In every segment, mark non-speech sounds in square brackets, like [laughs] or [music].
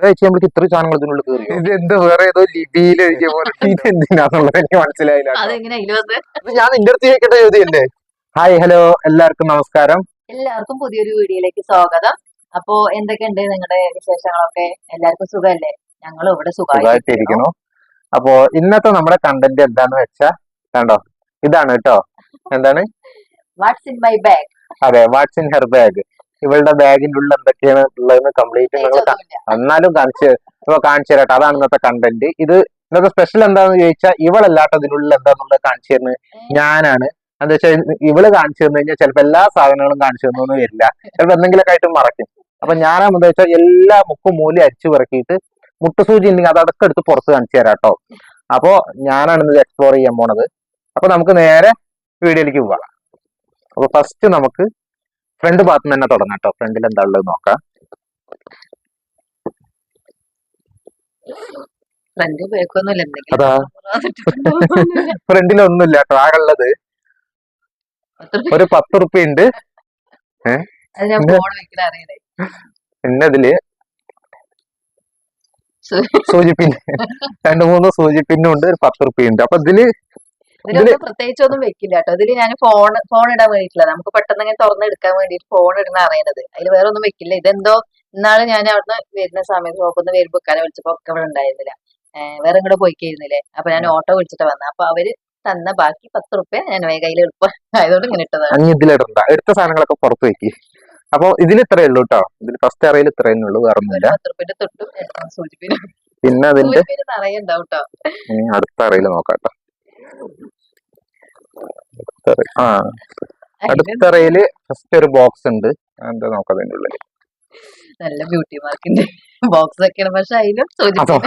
ഒരാഴ്ച നമ്മൾക്ക് ഇത്ര സാധനങ്ങൾ ഇതിനുള്ളിൽ കയറി ഇത് എന്ത് വേറെ ഏതോ ലിപിയിൽ എഴുതിയ പോലെ. [laughs] ഇത് എന്തിനാന്നുള്ളത് എനിക്ക് മനസ്സിലായില്ല കേട്ടോ. അതെങ്ങനെ ഇത് ഞാൻ നിന്റെ അടുത്ത് ഹായ് ഹലോ എല്ലാവർക്കും നമസ്കാരം. എല്ലാവർക്കും പുതിയൊരു വീഡിയോയിലേക്ക് സ്വാഗതം. അപ്പോ എന്തൊക്കെയുണ്ട് നിങ്ങളുടെ വിശേഷങ്ങളൊക്കെ? എല്ലാവർക്കും സുഖമല്ലേ? ഞങ്ങൾ ഇവിടെ സുഖമായിട്ടിരിക്കുന്നു. അപ്പോ ഇന്നത്തെ നമ്മുടെ കണ്ടന്റ് എന്താന്ന് വെച്ചാ കണ്ടോ? ഇതാണ് കേട്ടോ. എന്താണ്? വാട്ട്സ് ഇൻ മൈ ബാഗ് അതെ വാട്ട്സ് ഇൻ ഹെർ ബാഗ് ഇവളുടെ ബാഗിന്റെ ഉള്ളിൽ എന്തൊക്കെയാണ് ഉള്ളതെന്ന് കംപ്ലീറ്റ് നിങ്ങൾ എന്നാലും കാണിച്ച് ഇപ്പൊ കാണിച്ചു തരാട്ടെ. അതാണ് ഇന്നത്തെ കണ്ടന്റ് ഇത് ഇന്നത്തെ സ്പെഷ്യൽ എന്താന്ന് ചോദിച്ചാൽ ഇവളല്ലാട്ടോ ഇതിനുള്ളിൽ എന്താന്നുള്ളത് കാണിച്ചു തരുന്നത് ഞാനാണ്. എന്താ വെച്ചാൽ ഇവൾ കാണിച്ചു തന്നു കഴിഞ്ഞാൽ ചിലപ്പോൾ എല്ലാ സാധനങ്ങളും കാണിച്ചു തന്നൊന്നും വരില്ല. ചിലപ്പോ എന്തെങ്കിലുമൊക്കെ ആയിട്ട് മറക്കും. അപ്പൊ ഞാനാ എന്താ വെച്ചാൽ എല്ലാ മുക്കും മൂലം അരിച്ചു പെറുക്കിയിട്ട് മുട്ടുസൂചി ഉണ്ടെങ്കിൽ അത് അതൊക്കെ എടുത്ത് പുറത്ത് കാണിച്ചു തരാം കേട്ടോ. അപ്പോ ഞാനാണ് ഇത് എക്സ്പ്ലോർ ചെയ്യാൻ പോണത്. അപ്പൊ നമുക്ക് നേരെ വീഡിയോയിലേക്ക് പോവാം. അപ്പൊ ഫസ്റ്റ് നമുക്ക് ഫ്രണ്ട് ഭാഗത്ത് തന്നെ തുടങ്ങാം കേട്ടോ. ഫ്രണ്ടിൽ എന്താ ഉള്ളത് നോക്കാം. അതാ. [laughs] ഫ്രണ്ടിൽ ഒന്നുമില്ല കേട്ടോ ആകെ ഉള്ളത് [laughs] ഒരു പത്ത് റുപ്യ ഉണ്ട് പിന്നെ? ഇതിൽ സൂചിപ്പിൻ രണ്ട് മൂന്ന് സൂചിപ്പിന്നും ഉണ്ട് ഒരു പത്ത് റുപ്യ ഉണ്ട് അപ്പൊ ഇതിൽ ഇതിലൊന്നും പ്രത്യേകിച്ച് ഒന്നും വെക്കില്ല കേട്ടോ. ഇതിൽ ഞാൻ ഫോൺ ഫോൺ ഇടാൻ വേണ്ടിയിട്ടില്ല. നമുക്ക് പെട്ടെന്ന് ഇങ്ങനെ തുറന്ന് എടുക്കാൻ വേണ്ടിയിട്ട് ഫോൺ ഇടുന്ന അറിയണത്. അതിൽ വേറെ ഒന്നും വെക്കില്ല. ഇതെന്തോ ഇന്നാൾ ഞാൻ അവിടുന്ന് വരുന്ന സമയത്ത് ഷോപ്പിൽ നിന്ന് വരുമ്പോ ഇക്കാനെ വിളിച്ചപ്പോ ഒക്കെ ഇവിടെ ഉണ്ടായിരുന്നില്ല. വേറെ ഇങ്ങോട്ട് പോയിക്കായിരുന്നില്ലേ? അപ്പൊ ഞാൻ ഓട്ടോ വിളിച്ചിട്ട് വന്ന. അപ്പൊ അവർ തന്ന ബാക്കി പത്ത് റുപ്യ ഞാൻ കയ്യിൽ എളുപ്പം ആയതുകൊണ്ട് ഇങ്ങനെ ഇട്ടതാണ്. ഇതിലിടണ്ട എടുത്ത സാധനങ്ങളൊക്കെ പുറത്ത് വെക്കി. അപ്പൊ ഇതിൽ ഇത്രയേ ഉള്ളൂ കേട്ടോ ഇതിൽ ഫസ്റ്റ് അറിയിൽ ഇത്രയേ ഉള്ളൂ. വേറെ ഒന്നുമില്ല. പിന്നെ അതിന്റെ അടുത്ത അറയിൽ നോക്കാം കേട്ടോ ആ. അടുത്ത അറയിൽ ഫസ്റ്റ് ഒരു ബോക്സ് ഉണ്ട്. എന്താ നോക്കാം അതിന്റെ ഉള്ളിൽ. നല്ല ബ്യൂട്ടി മാർക്കിന്റെ ബോക്സ് ഒക്കെയാണ്. പക്ഷെ അതിലും ഇതിലും സൂചിപ്പിന്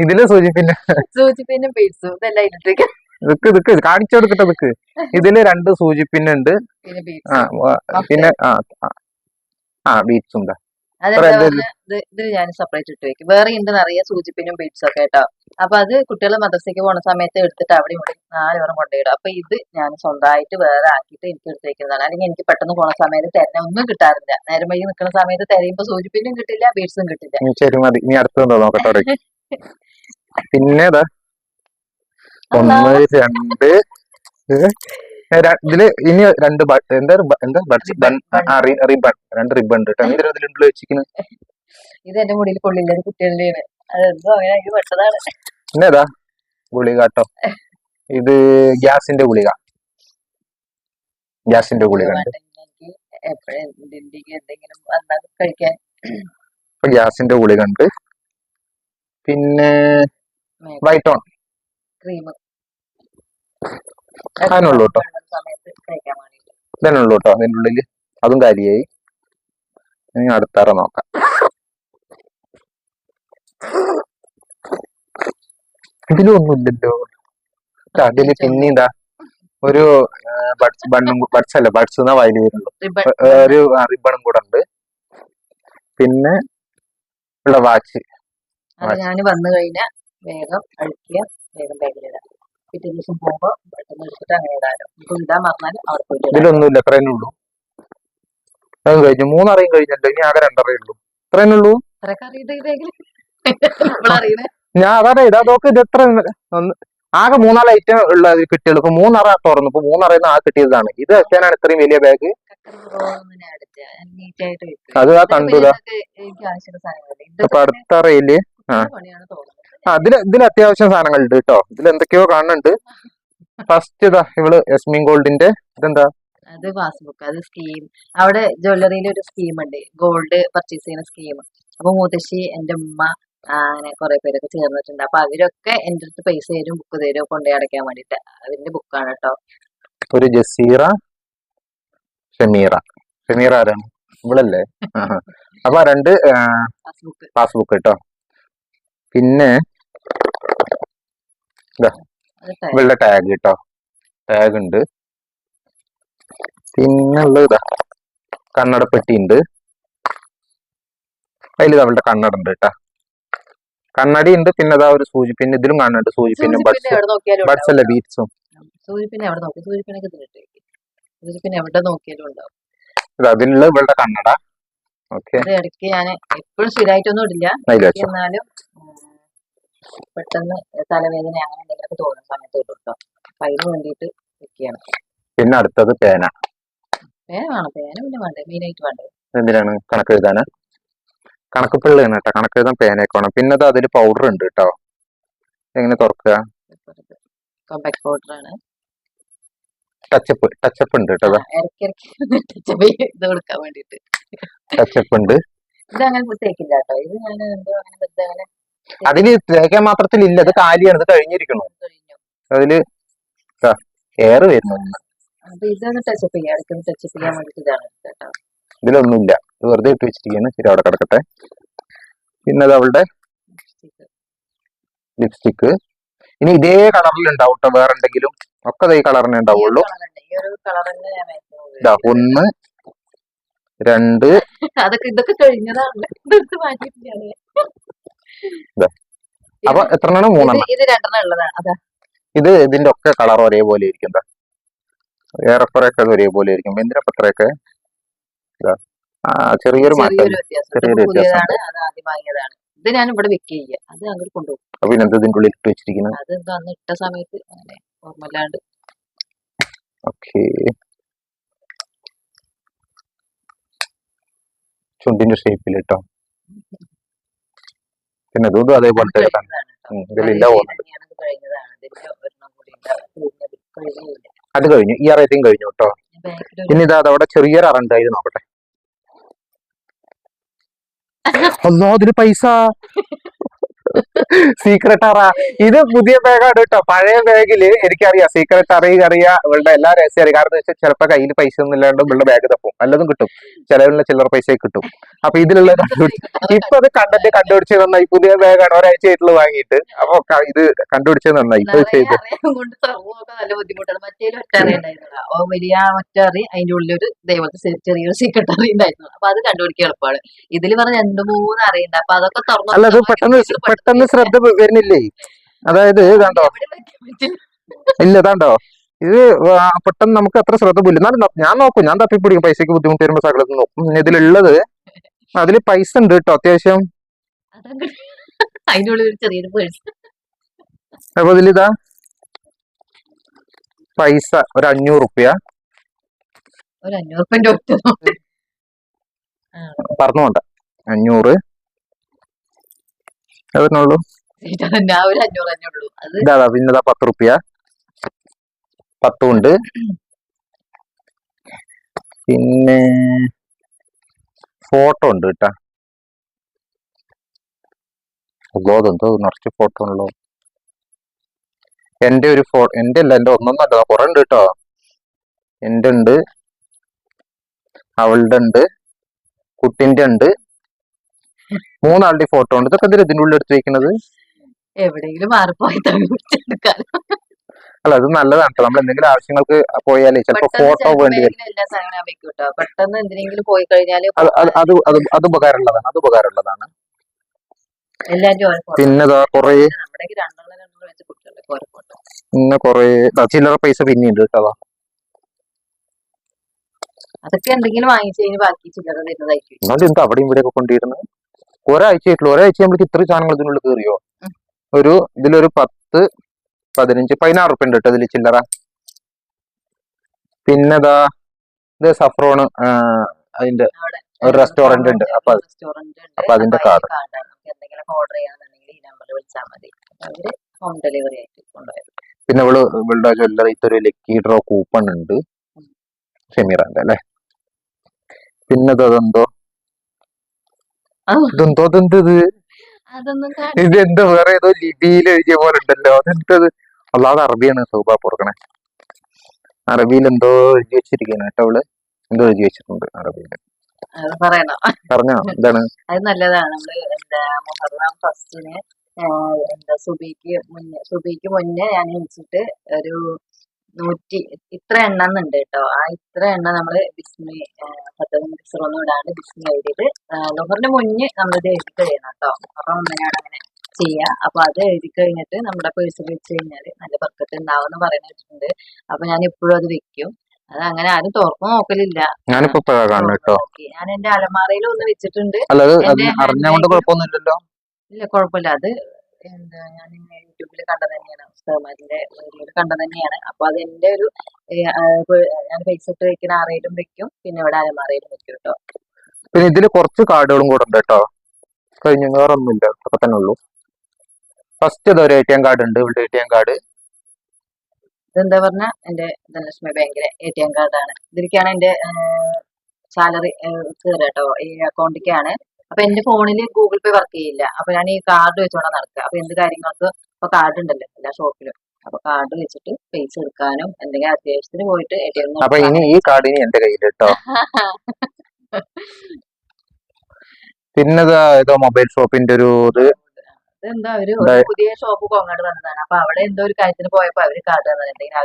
ഇതിൽ സൂചിപ്പിന്റെ സൂചിപ്പിനും ബീഡ്സും ഇതെല്ലാം ഇട്ടിട്ട് ഇതൊക്കെ ഇതൊക്കെ കാണിച്ചു കൊടുക്കട്ടെ ഇതൊക്കെ. ഇതിൽ രണ്ട് സൂചിപ്പിന്നുണ്ട്. പിന്നെ ആ പിന്നെ ആ ആ, ഉണ്ട് ഇത് ഞാൻ സെപ്പറേറ്റ് ഇട്ട് വെക്കും. വേറെ ഉണ്ട് നിറയെ സൂചിപ്പിനും ബീഡ്സും ഒക്കെ കേട്ടോ. അപ്പൊ അത് കുട്ടികൾ മദ്രസയ്ക്ക് പോണ സമയത്ത് എടുത്തിട്ട് അവിടെ ഇവിടെ നാല് പേരും കൊണ്ടുപോയിടും. അപ്പൊ ഇത് ഞാൻ സ്വന്തമായിട്ട് വേറെ ആക്കിയിട്ട് എനിക്ക് എടുത്തേക്കുന്നതാണ് അല്ലെങ്കിൽ എനിക്ക് പെട്ടെന്ന് പോണ സമയത്ത് തെരഞ്ഞ ഒന്നും കിട്ടാറില്ല. നേരം വൈകി നിൽക്കുന്ന സമയത്ത് തെരയുമ്പോ സൂചിപ്പിനും കിട്ടില്ല ബീഡ്സും കിട്ടില്ല. ശരി മതി. ഇനി അടുത്തതുണ്ടോ നോക്കട്ടെ [laughs] പിന്നെ ഒന്ന് രണ്ട് ഇതിൽ ഇനി രണ്ട് എന്താ എന്താ റിബൺ. രണ്ട് റിബൺ ഉണ്ട് കേട്ടോ എന്തിനാ വെച്ചിരിക്കുന്നത് ഇത് എന്റെ മുടിയിൽ കൊള്ളില്ല ഒരു കുട്ടികളുടെയാണ് അതെന്തോ അങ്ങനെ എനിക്ക് പെട്ടതാണ്. പിന്നെ ഏതാ ഗുളിക കേട്ടോ ഇത് ഗ്യാസിന്റെ ഗുളിക. ഗ്യാസിന്റെ ഗുളിക ഗ്യാസിന്റെ ഗുളിക ഉണ്ട്. പിന്നെ വൈറ്റോൺ. ക്രീം. അതിനുള്ളൂ കേട്ടോ. ഉള്ളൂ കേട്ടോ അതിന്റെ ഉള്ളിൽ അതും കാര്യായി ഇനി അടുത്താറ നോക്കാം. ഇതിലൊന്നുമില്ലല്ലോ. അതിൽ എന്താ ഒരു ബഡ്സ് ബണ്ണും ബഡ്സ് അല്ല ബഡ്സ് എന്നാ വയൽ വരുന്നുള്ളു ഒരു റിബണും കൂടെ ഉണ്ട്. പിന്നെ ഉള്ള വാച്ച്. ഞാൻ വന്നു കഴിഞ്ഞാൽ വേഗം അഴിക്കുക വേഗം ബാഗിലിടാം. പിറ്റേ ദിവസം പോകുമ്പോ പെട്ടെന്ന് എടുത്തിട്ട് അങ്ങനെ ഇടാലോ. ഇപ്പൊ ഇടാൻ പറഞ്ഞാൽ അവിടെ പോയിട്ട്. ഇതിലൊന്നുമില്ല ഇത്രേനേ ഉള്ളൂ. അതും കഴിഞ്ഞു. മൂന്നറയും കഴിഞ്ഞല്ലോ ഇനി ആകെ രണ്ടറേ ഉള്ളൂ. ഇത്രേനേ ഇത്രയൊക്കെ ഞാൻ അതാണ് ഇതാ നോക്ക് ഇത് എത്ര ആകെ മൂന്നാൽ ഐറ്റം ഉള്ള കിട്ടിയുള്ളൂ. ഇപ്പൊ മൂന്നറ തുറന്നു. ഇപ്പൊ മൂന്നറയിൽ നിന്ന് ആ കിട്ടിയതാണ്. ഇത് വെച്ചാനാണ് ഇത്രയും വലിയ ബാഗ് അത് ആ കണ്ടുതാ കണ്ടു അപ്പൊ ഇതൊക്കെ അടുത്ത അറയിൽ ആ. ഇതിൽ ഇതിൽ അത്യാവശ്യം സാധനങ്ങൾ ഉണ്ട് കേട്ടോ. ഇതിൽ എന്തൊക്കെയോ കാണുന്നുണ്ട്. ഫസ്റ്റ് ഇതാ ഇവൾ യസ്മിൻ ഗോൾഡിന്റെ ഇതെന്താ? അത് പാസ്ബുക്ക് അത് സ്കീം അവിടെ ജ്വല്ലറിയിൽ ഒരു സ്കീം ഉണ്ട്. ഗോൾഡ് പർച്ചേസ് ചെയ്യുന്ന സ്കീം അപ്പൊ മുത്തശ്ശി എന്റെ ഉമ്മ അങ്ങനെ കുറെ പേരൊക്കെ ചേർന്നിട്ടുണ്ട്. അപ്പൊ അവരൊക്കെ എന്റെ അടുത്ത് പൈസ തരും ബുക്ക് തരും കൊണ്ടുപോയി അടയ്ക്കാൻ വേണ്ടിട്ട് അതിന്റെ ബുക്കാണ് കേട്ടോ. ഒരു ജസീറ ഷമീറ. ഷമീറ ആരാണ് ഇവളല്ലേ. [laughs] അപ്പൊ രണ്ട് പാസ്ബുക്ക് കേട്ടോ. പിന്നെ. ഇവളുടെ ടാഗ് കേട്ടോ ടാഗ് ഉണ്ട്. പിന്നെ ഉള്ളത് ഇതാ കണ്ണടപ്പെട്ടി ഉണ്ട്. അതിൽ അവളുടെ കണ്ണട ഉണ്ട് കേട്ടാ. കണ്ണടി ഉണ്ട് പിന്നെ അതാ ഒരു സൂചിപ്പിന് ഇതിലും കാണുന്നുണ്ട് സൂചിപ്പിന്നും സൂചിപ്പിന്നെ ബഡ്സ്. അല്ല ബീറ്റ്സും? അതിനുള്ള ഇവളുടെ കണ്ണട. ഓക്കെ ഇടയ്ക്ക് ഞാൻ എപ്പോഴും സ്ഥിരമായിട്ടൊന്നും ഇടില്ല. എന്നാലും പെട്ടെന്ന് തലവേദന അങ്ങനെ എന്തെങ്കിലുമൊക്കെ തോന്നുന്ന സമയത്ത് ഇടും കേട്ടോ അപ്പൊ അതിന് വേണ്ടിയിട്ട് വെക്കുകയാണ് പിന്നെ അടുത്തത് പേന. പേന വേണം പേന പിന്നെ വേണ്ടേ? മെയിനായിട്ട് വേണ്ടേ? എന്തിനാണ് കണക്ക് എഴുതാന് കണക്ക് പിള്ളയാണ് കേട്ടോ. കണക്ക് എഴുതാൻ പേനയൊക്കെ വേണം. പിന്നെ അത് അതിൽ പൗഡർ ഉണ്ട് കേട്ടോ. എങ്ങനെ തുറക്കുക? കോമ്പാക്ട് പൗഡർ ആണ്. ടച്ചപ്പ് ടച്ചപ്പ് ഉണ്ട് കേട്ടോ ടച്ചപ്പ് ഉണ്ട് ഇത് അങ്ങനെ തേക്കില്ല കേട്ടോ. ഇത് ഞാൻ എന്തോ അങ്ങനെ വെറുതെ അങ്ങനെ അതിൽ തേക്കാൻ മാത്രത്തിൽ ഇല്ല അത് കാലിയാണ് അത് കഴിഞ്ഞിരിക്കണു. കഴിഞ്ഞു അതിൽ എയർ വരുന്നു. ഇതിലൊന്നുമില്ല. ഇത് വെറുതെ ഇട്ട് വെച്ചിരിക്കുകയാണ്. ശരി അവിടെ കിടക്കട്ടെ. പിന്നെ അത് അവളുടെ ലിപ്സ്റ്റിക്ക് ഇനി ഇതേ കളറിൽ ഉണ്ടാവും കേട്ടോ വേറെ എന്തെങ്കിലും? ഒക്കെ ഈ കളറിനെ ഉണ്ടാവുള്ളൂ. ഒന്ന് രണ്ട്. അതൊക്കെ ഇതൊക്കെ കഴിഞ്ഞതാണ്. അപ്പൊ എത്ര മൂന്നെണ്ണം. ഇത് രണ്ടെണ്ണം ഉള്ളതാണ് അതാ. ഇത് ഇതിന്റെ ഒക്കെ കളർ ഒരേപോലെ ഇരിക്കും ഏറെക്കുറെയൊക്കെ അത് ഒരേപോലെ ഇരിക്കും. എന്തിനാ ഇപ്പൊ ഇത്രയൊക്കെ ഇതാ. ആ ചെറിയൊരു മാറ്റം. ചെറിയൊരു വ്യത്യാസം. ഇത് ഞാൻ ഇവിടെ വെക്കുക ചെയ്യുക അത് അങ്ങോട്ട് കൊണ്ടുപോകും. അപ്പൊ പിന്നെ ഇതിന്റെ ഉള്ളിൽ ഇട്ട് വെച്ചിരിക്കുന്നത് അത് അന്ന് ഇട്ട സമയത്ത് അങ്ങനെ ഓർമ്മല്ലാണ്ട് ഓക്കെ. ചുണ്ടിന്റെ ഷേപ്പിൽ കേട്ടോ പിന്നെ ഇതും അതേപോലെ ഇതിലില്ല അത് കഴിഞ്ഞു. ഈ അറേറ്റും കഴിഞ്ഞു കേട്ടോ. പിന്നെ ഇതാ അതവിടെ ചെറിയൊരു അറണ്ടായിരുന്നു നോക്കട്ടെ ഒന്നോ [laughs] അതിന് പൈസ. സീക്രട്ട് അറ ഇത് പുതിയ ബാഗാണ് കേട്ടോ പഴയ ബാഗിൽ എനിക്കറിയാം. സീക്രട്ട് അറിയുക അറിയാ. ഇവളുടെ എല്ലാ രഹസ്യം അറിയാം. കാരണം വെച്ചാൽ ചിലപ്പോ കയ്യിൽ പൈസ ഒന്നും ഇല്ലാണ്ട് ഇവളുടെ ബാഗ് തപ്പും. നല്ലതും കിട്ടും. ചിലവിലുള്ള ചില്ലറ പൈസ കിട്ടും. അപ്പൊ ഇതിലുള്ള കണ്ടുപിടിച്ച് ഇപ്പൊ അത് കണ്ടന്റ് കണ്ടുപിടിച്ചത് നന്നായി. പുതിയ ബാഗാണ് ഒരാഴ്ച ആയിട്ടുള്ള വാങ്ങിയിട്ട്. അപ്പൊ ഇത് കണ്ടുപിടിച്ചത് നന്നായി. ഇപ്പൊ ചെയ്ത്. നല്ല ബുദ്ധിമുട്ടാണ്. മറ്റേ ഒറ്റ അറി ഉണ്ടായിരുന്നില്ല. വലിയ ഒറ്റ അറി അതിന്റെ ഉള്ളിലൊരു ദൈവത്തെ ചെറിയൊരു സീക്രട്ട് അറി ഉണ്ടായിരുന്നു. അപ്പൊ അത് കണ്ടുപിടിക്കാൻ എളുപ്പമാണ്. ഇതിൽ പറഞ്ഞ രണ്ടു മൂന്ന് അറിയുണ്ട് അപ്പൊ അതൊക്കെ തുറന്നു പെട്ടെന്ന് ശ്രദ്ധ വരുന്നില്ലേ? അതായത് ഇതാണ്ടോ? ഇല്ല ഇതാണ്ടോ? ഇത് പെട്ടെന്ന് നമുക്ക് അത്ര ശ്രദ്ധ പോലും എന്നാലും ഞാൻ നോക്കും ഞാൻ തപ്പിപ്പിടിക്കും. പൈസക്ക് ബുദ്ധിമുട്ട് വരുമ്പോ സകലത്ത് നോക്കും. ഇതിലുള്ളത് അതിൽ പൈസ ഉണ്ട് കേട്ടോ അത്യാവശ്യം. അപ്പൊ ഇതിലിതാ. പൈസ ഒരു അഞ്ഞൂറ് റുപ്യ ഒരു അഞ്ഞൂറ് ഉറുപ്പിന്റെ ഒറ്റ പറഞ്ഞു വേണ്ട അഞ്ഞൂറ്. അതിനുള്ളൂ ഇതാ പിന്നെ ഇതാ പത്ത് റുപ്യ. പത്തും ഉണ്ട്. പിന്നെ ഫോട്ടോ ഉണ്ട് കേട്ടാ. അതെന്തോ നിറച്ച് ഫോട്ടോ ഉള്ളോ എന്റെ ഒരു ഫോ എന്റെ അല്ല എന്റെ ഒന്നൊന്നും അല്ല കുറെ ഉണ്ട് കേട്ടോ. എന്റെ ഉണ്ട് അവളുടെ ഉണ്ട് കുട്ടിന്റെ ഉണ്ട് മൂന്നാളുടെ ഫോട്ടോ ഉണ്ട്. ഇതൊക്കെ എന്തിനാ ഇതിന്റെ ഉള്ളിൽ എടുത്ത് വെക്കുന്നത് എവിടെയെങ്കിലും മാറിപ്പോയി അല്ല അത് നല്ലതാണ്. നമ്മൾ എന്തെങ്കിലും ആവശ്യങ്ങൾക്ക് പോയാലേ ചിലപ്പോ ഫോട്ടോ വേണ്ടി വരും. പെട്ടെന്ന് എന്തിനെങ്കിലും പോയി അത് അത് ഉപകാരമുള്ളതാണ്. അത് ഉപകാരമുള്ളതാണ്. പിന്നെ കൊറേ പിന്നെ കൊറേ ചില്ലറ പൈസ പിന്നെയുണ്ട് കേട്ടോ. അതാ. അതൊക്കെ എന്തെങ്കിലും വാങ്ങിച്ചു കഴിഞ്ഞാൽ ബാക്കി ചില്ലറ തരുന്നതായിരിക്കും അവിടെയും ഇവിടെ ഒക്കെ കൊണ്ടിരുന്നത് ഒരാഴ്ച ആയിട്ടുള്ളൂ ഒരാഴ്ച നമ്മൾക്ക് ഇത്ര സാധനങ്ങൾ ഇതിനുള്ളിൽ കയറിയോ ഒരു ഇതിലൊരു പത്ത് പതിനഞ്ച് പതിനാറ് ഉറുപ്പ ഉണ്ട് കേട്ടോ ഇതിൽ ചില്ലറ. പിന്നെതാ ഇത് സഫ്രോണ് അതിന്റെ ഒരു റെസ്റ്റോറന്റ് ഉണ്ട്. അപ്പൊ അപ്പൊ അതിന്റെ. കാർഡ് പിന്നെ ഇവൾ ഇവളുടെ ജ്വല്ലറിക്ക് ഒരു ലക്കി ഡ്രോ കൂപ്പൺ ഉണ്ട്. ഷെമീറാന്റെ അല്ലെ? പിന്നെ അതെന്തോ. ഇതെന്തോ ഇതെന്ത് ഇത് എന്തോ വേറെ ഏതോ ലിപിയിൽ എഴുതിയ പോലെ ഉണ്ടല്ലോ. അതെന്തത് അല്ലാതെ അറബിയാണ് സൗബ പൊറുക്കണേ. അറബിയിൽ എന്തോ എഴുതി വെച്ചിരിക്കുന്നു കേട്ടോ അവൾ. എന്തോ എഴുതി വെച്ചിട്ടുണ്ട് അറബിയിൽ. പറഞ്ഞോ എന്താണ്? അത് നല്ലതാണ്. നമ്മൾ എന്താ മുഹറം ഫസ്റ്റിന് എന്താ സുബിക്ക് മുന്നേ സുബിക്ക് മുന്നേ ഞാൻ എണിച്ചിട്ട് ഒരു നൂറ്റി ഇത്ര എണ്ണ എന്നുണ്ട് കേട്ടോ. ആ ഇത്ര എണ്ണ നമ്മൾ ബിസ്മി പത്തതും ബിസ്റൊന്നും ഇടാണ്ട് ബിസ്മി എഴുതിയത്. ലുഹറിന് മുന്നേ നമ്മളിത് എഴുതി കഴിയണം കേട്ടോ. അപ്പൊ ഒന്നിനാണ് അങ്ങനെ ചെയ്യുക അപ്പൊ അത് എഴുതി കഴിഞ്ഞിട്ട് നമ്മുടെ പേഴ്സിൽ വെച്ച് കഴിഞ്ഞാൽ നല്ല ബർക്കത്ത് ഉണ്ടാവും എന്ന് പറയുന്നുണ്ട് അപ്പോൾ അപ്പൊ ഞാൻ ഇപ്പോഴും അത് വെക്കും. അത് അങ്ങനെ ആരും തുറന്നു നോക്കലില്ല. ഞാനിപ്പോ കേട്ടോ. ഞാൻ എന്റെ അലമാറയിൽ ഒന്ന് വെച്ചിട്ടുണ്ട്. ഇല്ല കുഴപ്പമില്ല. അത് എന്താ ഞാൻ യൂട്യൂബിൽ കണ്ടത് തന്നെയാണ്. ഉസ്താദ്മാരിന്റെ വീഡിയോയിൽ കണ്ടത് തന്നെയാണ്. അപ്പൊ അത് എന്റെ ഒരു ഞാൻ പൈസ ഇട്ട് വെക്കുന്ന ആറയിലും വെക്കും. പിന്നെ ഇവിടെ അലമാറയിലും വെക്കും കേട്ടോ. പിന്നെ ഇതിൽ കുറച്ച് കാർഡുകളും കൂടെ ഉണ്ട് കേട്ടോ. കഴിഞ്ഞ വേറെ ഒന്നുമില്ല അതൊക്കെ തന്നെ ഉള്ളൂ. ഫസ്റ്റ് ഇതൊരു എ ടി എം കാർഡ് ഉണ്ട്. ഇവിടെ എ ടി എം കാർഡ് ഇതെന്താ പറഞ്ഞ? എന്റെ ധനലക്ഷ്മി ബാങ്കിലെ എ ടി എം കാർഡാണ് ഇതിലേക്കാണ് എന്റെ സാലറി കയറുക കേട്ടോ. ഈ അക്കൗണ്ടിലേക്കാണ് അപ്പൊ എന്റെ ഫോണിൽ ഗൂഗിൾ പേ വർക്ക് ചെയ്യില്ല. അപ്പൊ ഞാൻ ഈ കാർഡ് വെച്ചോണ്ടാ നടക്കുക അപ്പൊ എന്ത് കാര്യങ്ങൾക്ക് ഇപ്പൊ കാർഡ് ഉണ്ടല്ലോ എല്ലാ ഷോപ്പിലും. അപ്പൊ കാർഡ് വെച്ചിട്ട് പൈസ എടുക്കാനും എന്തെങ്കിലും അത്യാവശ്യത്തിന് പോയിട്ട് എ ടി എം അപ്പൊ ഇനി ഈ കാർഡ് ഇനി എന്റെ കയ്യിൽ കേട്ടോ [laughs] പിന്നെ ഏതോ മൊബൈൽ ഷോപ്പിന്റെ ഒരു ഇത്. ഇതെന്താ ഒരു ഒരു പുതിയ ഷോപ്പ് കോങ്ങാട് വന്നതാണ്. അപ്പൊ അവിടെ എന്തോ ഒരു കാര്യത്തിന് പോയപ്പോ അവർ കാർഡ് തന്നത് എന്തെങ്കിലും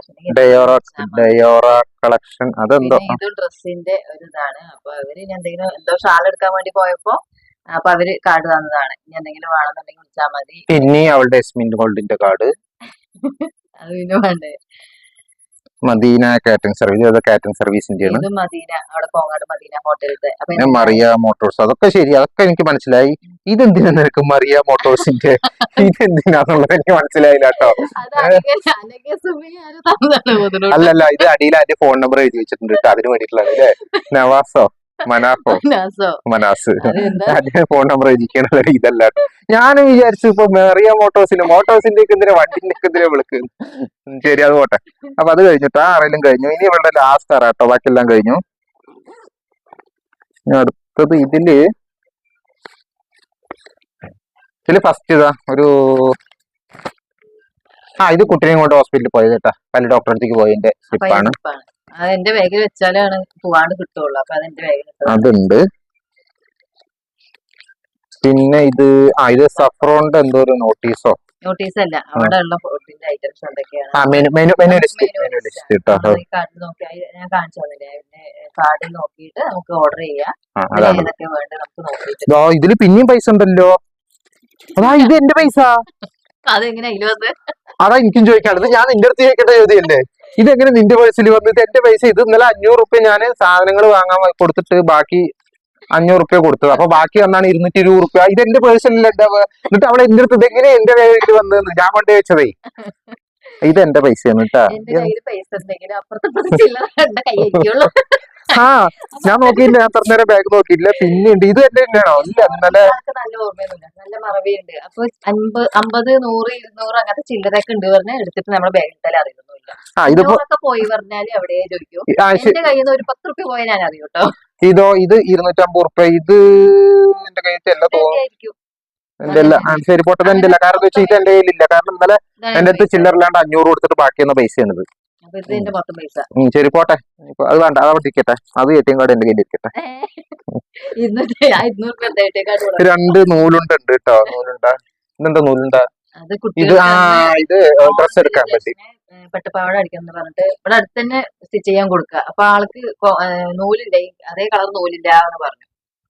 വിളിച്ചാ കളക്ഷൻ അതെന്തോ? ഇത് ഡ്രസ്സിന്റെ ഒരു ഇതാണ് അപ്പൊ അവർ എന്തെങ്കിലും എന്തോ ഷാൾ എടുക്കാൻ വേണ്ടി പോയപ്പോ അപ്പൊ അവർ കാർഡ് തന്നതാണ്. ഇനി എന്തെങ്കിലും വേണമെന്നുണ്ടെങ്കിൽ വിളിച്ചാൽ മതി. പിന്നെ അവളുടെ എസ്മിൻ ഗോൾഡിന്റെ കാർഡ് അത് പിന്നെ വേണ്ടേ. മദീന കാറ്ററിംഗ് സർവീസ് അത് കാറ്ററിംഗ് സർവീസിന്റെ ആണ് മദീന അവിടെ മദീന മറിയ മോട്ടോഴ്സ് അതൊക്കെ ശരി അതൊക്കെ എനിക്ക് മനസ്സിലായി. ഇതെന്തിനാ നിനക്ക് മറിയ മോട്ടോഴ്സിന്റെ [laughs] ഇതെന്തിനാന്നുള്ളത് എനിക്ക് മനസ്സിലായില്ല കേട്ടോ. അല്ലല്ല ഇത് അടിയിൽ അതിന്റെ ഫോൺ നമ്പർ എഴുതി വെച്ചിട്ടുണ്ട് കേട്ടോ അതിന് വേണ്ടിയിട്ടുള്ളത് അല്ലേ [laughs] നവാസോ? മനാഫോ. മനാസ്. അതെന്താ? ഫോൺ നമ്പർ ഇരിക്കണത് ഇതല്ല ഞാൻ വിചാരിച്ചു ഇപ്പൊ മെറിയ മോട്ടോസിന് മോട്ടോഴ്സിന്റെ ഒക്കെ എന്തിനാ വണ്ടിന്റെ എന്തിനാ വിളിക്ക്? ശരി അത് പോട്ടെ. അപ്പൊ അത് കഴിഞ്ഞിട്ട് ആ ആരെങ്കിലും കഴിഞ്ഞു. ഇനി ഇവിടെ ലാസ്റ്റ് ആറാട്ടോ കേട്ടോ ബാക്കിയെല്ലാം കഴിഞ്ഞു. ഞാൻ അടുത്തത് ഇതിൽ ഇതിൽ ഫസ്റ്റ് ഇതാ ഒരു ആ ഇത് കുട്ടീനെയും കൊണ്ട് ഹോസ്പിറ്റലിൽ പോയത് കേട്ടാ. പല ഡോക്ടറെ അടുത്തേക്ക് പോയതിന്റെ സ്ലിപ്പാണ് പൈസപ്പാണ്. അത് എന്റെ ബാഗിൽ വെച്ചാലാണ് പോവാണ്ട് കിട്ടുള്ളൂ. അപ്പൊ അതെന്റെ ബാഗിൽ അതുണ്ട്. പിന്നെ ഇത് ആ ഇത് സഫ്രോണിന്റെ എന്തോ ഒരു നോട്ടീസോ? നോട്ടീസ് അല്ല അവിടെ ഉള്ള ഫുഡിന്റെ ഐറ്റംസ് എന്തൊക്കെയാണ് ആ menu menu menu list menu list. കേട്ടോ കാർഡ് നോക്കി ഞാൻ കാണിച്ചു തന്നില്ലേ? കാർഡ് നോക്കിയിട്ട് നമുക്ക് ഓർഡർ ചെയ്യാം. ഏതൊക്കെ വേണ്ടത് നമുക്ക് നോക്കിയിട്ട്. ഇതിൽ പിന്നെയും പൈസ ഉണ്ടല്ലോ. അതാ ഇത് എന്റെ പൈസ. അതെങ്ങനെ അതാ എനിക്കും ചോദിക്കാനുള്ളത്. ഞാൻ നിന്റെ അടുത്ത് ചോദിക്കേണ്ട ചോദ്യമല്ലേ ഇതെങ്ങനെ നിന്റെ പൈസയിൽ വന്നു ഇത് എന്റെ പൈസ ഇത് ഇന്നലെ അഞ്ഞൂറ് റുപ്യ ഞാൻ സാധനങ്ങൾ വാങ്ങാൻ കൊടുത്തിട്ട് ബാക്കി അഞ്ഞൂറ് റുപ്യ കൊടുത്തത്. അപ്പൊ ബാക്കി വന്നാണ് ഇരുന്നൂറ്റി ഇരുപത് റുപ്യ. ഇത് എന്റെ പേഴ്സണിൽ എന്റെ എന്നിട്ട് അവളെ എന്റെ അടുത്ത് ഇതെങ്ങനെ എന്റെ കയ്യിൽ വന്നതെന്ന് ഞാൻ കൊണ്ട് വെച്ചതേ ഇത് എന്റെ പൈസയാണ് കേട്ടോ ആ ഞാൻ നോക്കിയില്ല. ഞാൻ പറഞ്ഞ ബാഗ് നോക്കിയില്ല. പിന്നെ ഉണ്ട് ഇത് എന്റെ തന്നെയാണോ? ഇല്ല ഇന്നലെ നല്ല ഓർമ്മയൊന്നുമില്ല. നല്ല മറവിയുണ്ട്. അപ്പൊ അമ്പത് നൂറ് ഇരുന്നൂറ് അങ്ങനത്തെ ചില്ലറൊക്കെ ഉണ്ട് പറഞ്ഞാൽ എടുത്തിട്ട് നമ്മുടെ ബാഗിൽ തല അറിയുന്നില്ല ആ ഇതിപ്പോ പോയി പറഞ്ഞാൽ എവിടെയേ ചോദിക്കും. എന്റെ കയ്യിൽ നിന്ന് ഒരു പത്ത് റുപ്യ പോയാൽ ഞാൻ അറിയും കേട്ടോ ഇതോ ഇത് ഇരുന്നൂറ്റമ്പത് റുപ്യ. ഇത് എന്റെ കയ്യിൽ എല്ലാം തോന്നുന്നു എന്റെ ശരി പോട്ടത് എന്റെ ഇല്ല കാരണം വെച്ചാൽ ഇത് എന്റെ കയ്യിലില്ല. കാരണം ഇന്നലെ എന്റെ അടുത്ത്. ചില്ലറില്ലാണ്ട് അഞ്ഞൂറ് കൊടുത്തിട്ട് ബാക്കി എന്ന പൈസയാണിത് ശരി പോട്ടെ. അത് വേണ്ട അത് അവിടെ ഇരിക്കട്ടെ. അത് എ ടി എം കാർഡ് എന്റെ കയ്യിൽ ഇരിക്കട്ടെ. രണ്ട് നൂലുണ്ട് കേട്ടോ. നൂലുണ്ട? ഇതെന്താ നൂലുണ്ട? ഇത് ആ ഇത് ഡ്രസ് എടുക്കാൻ പട്ടുപാവാട അടിക്കണം പറഞ്ഞിട്ട് ഇവിടെ അടുത്ത് തന്നെ സ്റ്റിച്ച് ചെയ്യാൻ കൊടുക്കുക. അപ്പൊ ആൾക്ക് നൂലില്ല? അതേ കളർ നൂലില്ല എന്ന് പറഞ്ഞു.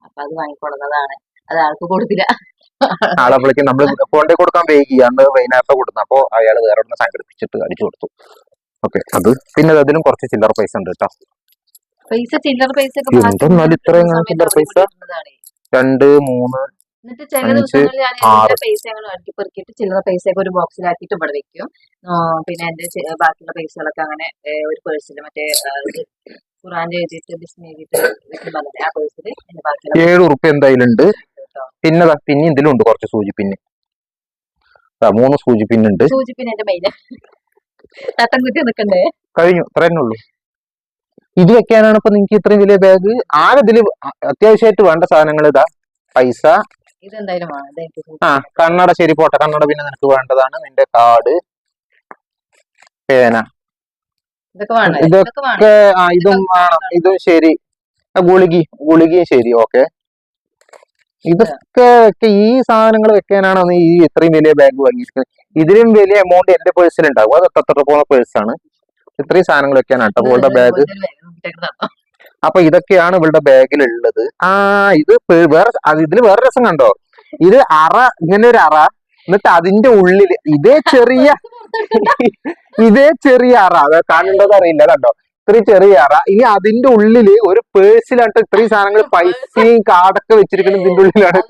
അപ്പൊ അത് വാങ്ങിക്കൊടുന്നതാണ് അത് ആൾക്ക് കൊടുത്തില്ല. ആളെ വിളിക്ക്. നമ്മൾ കൊണ്ടേ കൊടുക്കാൻ വൈകി. അന്ന് വൈകുന്നേരത്തെ കൊടുത്തു. അപ്പൊ അയാൾ വേറെ ഒന്ന് സംഘടിപ്പിച്ചിട്ട് അടിച്ചു കൊടുത്തു. ഓക്കെ. അത് പിന്നെ അതിലും കുറച്ച് ചില്ലറ പൈസ ഉണ്ട് കേട്ടോ. പൈസ ചില്ലറ പൈസ എന്തെന്നാലും ഇത്രയും ചില്ലറ പൈസ? രണ്ട് മൂന്ന് എന്നിട്ട് ചില ദിവസങ്ങളിൽ ഞാൻ. എന്റെ പൈസ അങ്ങനെ അടുക്കി പെറുക്കിയിട്ട് ചില്ലറ പൈസയൊക്കെ ഒരു ബോക്സിലാക്കിയിട്ട് ഇവിടെ വെക്കും. പിന്നെ എന്റെ ബാക്കിയുള്ള പൈസകളൊക്കെ അങ്ങനെ ഒരു പേഴ്സിൽ മറ്റേ ഖുറാൻ എഴുതിയിട്ട് ബിസ്മി എഴുതിയിട്ട് വെക്കും പറഞ്ഞില്ലേ ആ പേഴ്സിൽ എന്റെ ബാക്കിയുള്ള ഏഴ് ഉറുപ്പ്യ എന്തായാലും ഉണ്ട് പിന്നെ പിന്നെ കുറച്ച് സൂചി പിന്നെ മൂന്ന് സൂചി പിന്നുണ്ട്. സൂചിപ്പിന് എന്റെ മെയിൻ തട്ടം കുത്തി നിക്കണ്ടേ കഴിഞ്ഞു ഇത്ര തന്നെ ഉള്ളൂ. ഇത് വെക്കാനാണ് ഇപ്പൊ നിങ്ങക്ക് ഇത്രയും വലിയ ബാഗ് ആകെ ഇതിൽ അത്യാവശ്യമായിട്ട് വേണ്ട സാധനങ്ങൾ ഇതാ. പൈസ ഇതെന്തായാലും വേണം ആ കണ്ണട ശരി പോട്ടെ. കണ്ണട പിന്നെ നിനക്ക് വേണ്ടതാണ്. നിന്റെ കാർഡ് പേന. ഇതൊക്കെ ആ ഇതും വേണം. ഇതും ശരി. ഗുളികി ഗുളികയും ശരി ഓക്കെ. ഇതൊക്കെ ഈ സാധനങ്ങൾ വെക്കാനാണ് ഈ ഇത്രയും വലിയ ബാഗ് വാങ്ങിയിരിക്കുന്നത്. ഇതിലും വലിയ എമൗണ്ട് എന്റെ പേഴ്സിൽ ഉണ്ടാവും. അത് എത്ര പോകുന്ന പേഴ്സാണ് ഇത്രയും സാധനങ്ങൾ വെക്കാനാട്ടോ ഇവളുടെ ബാഗ് അപ്പൊ ഇതൊക്കെയാണ് ഇവളുടെ ബാഗിൽ ഉള്ളത് ആ ഇത് വേറെ ഇതിൽ വേറെ രസം കണ്ടോ? ഇത് അറ ഇങ്ങനെ ഒരു അറ എന്നിട്ട് അതിന്റെ ഉള്ളിൽ ഇതേ ചെറിയ ഇതേ ചെറിയ അറ അത് കാണേണ്ടത് അറിയില്ല കണ്ടോ? ഇത്രയും ചെറിയ അറ. ഇനി അതിന്റെ ഉള്ളിൽ ഒരു പേഴ്സിലായിട്ട് ഇത്രയും സാധനങ്ങൾ പൈസയും കാർഡൊക്കെ വെച്ചിരിക്കുന്നത് ഇതിന്റെ ഉള്ളിലാണ്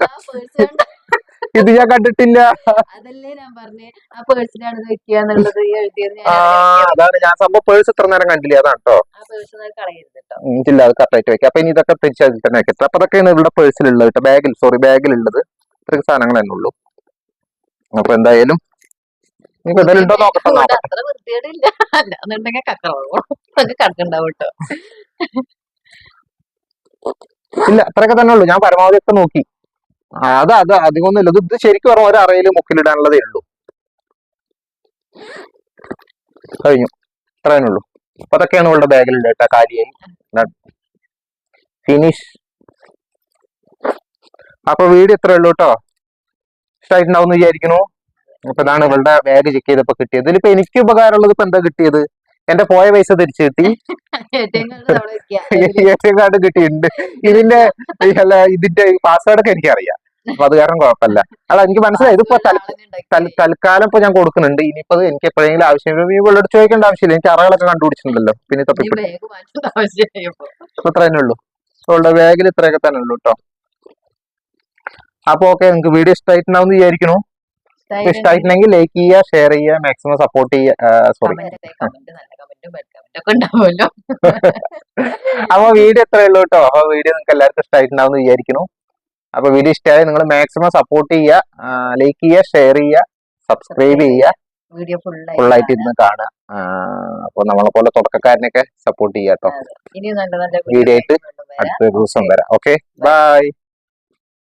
ഇത് ഞാൻ കണ്ടിട്ടില്ല. അതല്ലേ ഞാൻ പറഞ്ഞേ. ആ പേഴ്സിലാണ് എഴുതിയത് അതാണ്. ഞാൻ സംഭവം പേഴ്സ് ഇത്ര നേരം കണ്ടില്ല. അതാണ് കേട്ടോ ആ പേഴ്സ് കളയരുത് കേട്ടോ ഇല്ല അത് കറക്റ്റ് വെക്കാം. അപ്പൊ ഇനി ഇതൊക്കെ തിരിച്ച് അതിൽ തന്നെ വെക്കട്ടെ അപ്പൊ അതൊക്കെയാണ് ഇവിടെ പേഴ്സിലുള്ളത് കേട്ടോ ബാഗിൽ സോറി ബാഗിലുള്ളത്. ഇത്രയും സാധനങ്ങൾ തന്നെ ഉള്ളൂ. അപ്പൊ എന്തായാലും ഇനിയിപ്പോ എന്തായാലും ഉണ്ടോ നോക്കട്ടെ ഇവിടെ നോക്കട്ടെ. അത്ര വൃത്തികേടില്ല. അല്ലാന്നുണ്ടെങ്കിൽ കക്കറവും അതൊക്കെ കടക്കുണ്ടാവും കേട്ടോ ഇല്ല അത്രയൊക്കെ തന്നെ ഉള്ളൂ. ഞാൻ പരമാവധി ഒക്കെ നോക്കി. അത് അത് അധികമൊന്നുമില്ല. ഇത് ശരിക്കും പറഞ്ഞ ഒരു അറയിൽ മുക്കിലിടാനുള്ളതേ ഉള്ളൂ. കഴിഞ്ഞു. ഇത്രയേ അപ്പൊ അതൊക്കെയാണ് ഇവളുടെ ബാഗിലുണ്ട് കേട്ടോ കാര്യമായി ഫിനിഷ് അപ്പൊ വീഡിയോ ഇത്രയേ ഉള്ളൂ കേട്ടോ. ഇഷ്ടമായിട്ടുണ്ടാവും എന്ന് വിചാരിക്കണു അപ്പൊ ഇതാണ് ഇവളുടെ ബാഗ് ചെക്ക് ചെയ്തപ്പോ കിട്ടിയത്. ഇതിലിപ്പോ എനിക്ക് ഉപകാരമുള്ളത് ഇപ്പൊ എന്താ കിട്ടിയത്? എന്റെ പോയ പൈസ തിരിച്ചു കിട്ടി. ഏറ്റവും [laughs] കാർഡ് കിട്ടിയിട്ടുണ്ട്. ഇതിന്റെ അല്ല ഇതിന്റെ പാസ്വേഡ് ഒക്കെ എനിക്കറിയാം. അപ്പൊ അത് കാരണം കുഴപ്പമില്ല. അല്ല എനിക്ക് മനസ്സിലായി. ഇതിപ്പോ തൽ- തൽ- തൽക്കാലം ഇപ്പൊ ഞാൻ കൊടുക്കുന്നുണ്ട്. ഇനിയിപ്പോ എനിക്ക് എപ്പോഴെങ്കിലും ആവശ്യം ഈ വെള്ളോട് ചോദിക്കേണ്ട ആവശ്യമില്ല. എനിക്ക് അറകളൊക്കെ കണ്ടുപിടിച്ചിട്ടുണ്ടല്ലോ. പിന്നെ അപ്പൊ ഇത്ര തന്നെ ഉള്ളൂ ഉള്ള ബാഗിൽ ഇത്രയൊക്കെ തന്നെ ഉള്ളൂ കേട്ടോ അപ്പൊ ഓക്കെ നിങ്ങൾക്ക് വീഡിയോ ഇഷ്ടമായിട്ടുണ്ടാവും വിചാരിക്കണു ഇഷ്ടമായിട്ടുണ്ടെങ്കിൽ ലൈക്ക് ചെയ്യുക ഷെയർ ചെയ്യുക മാക്സിമം സപ്പോർട്ട് ചെയ്യുക. സോറി [laughs] അപ്പൊ വീഡിയോ എത്രയേ ഉള്ളൂ കേട്ടോ. അപ്പൊ വീഡിയോ നിങ്ങൾക്ക് എല്ലാവർക്കും ഇഷ്ടമായിട്ടുണ്ടാവും എന്ന് വിചാരിക്കുന്നു. അപ്പൊ വീഡിയോ ഇഷ്ടമായി നിങ്ങൾ മാക്സിമം സപ്പോർട്ട് ചെയ്യുക ലൈക്ക് ചെയ്യുക ഷെയർ ചെയ്യുക സബ്സ്ക്രൈബ് ചെയ്യുക. വീഡിയോ ആയിട്ട് ഇരുന്ന് കാണുക. അപ്പൊ നമ്മളെ പോലെ തുടക്കക്കാരനൊക്കെ സപ്പോർട്ട് ചെയ്യാട്ടോ വീഡിയോ ആയിട്ട് അടുത്ത ദിവസം വരാം. Okay bye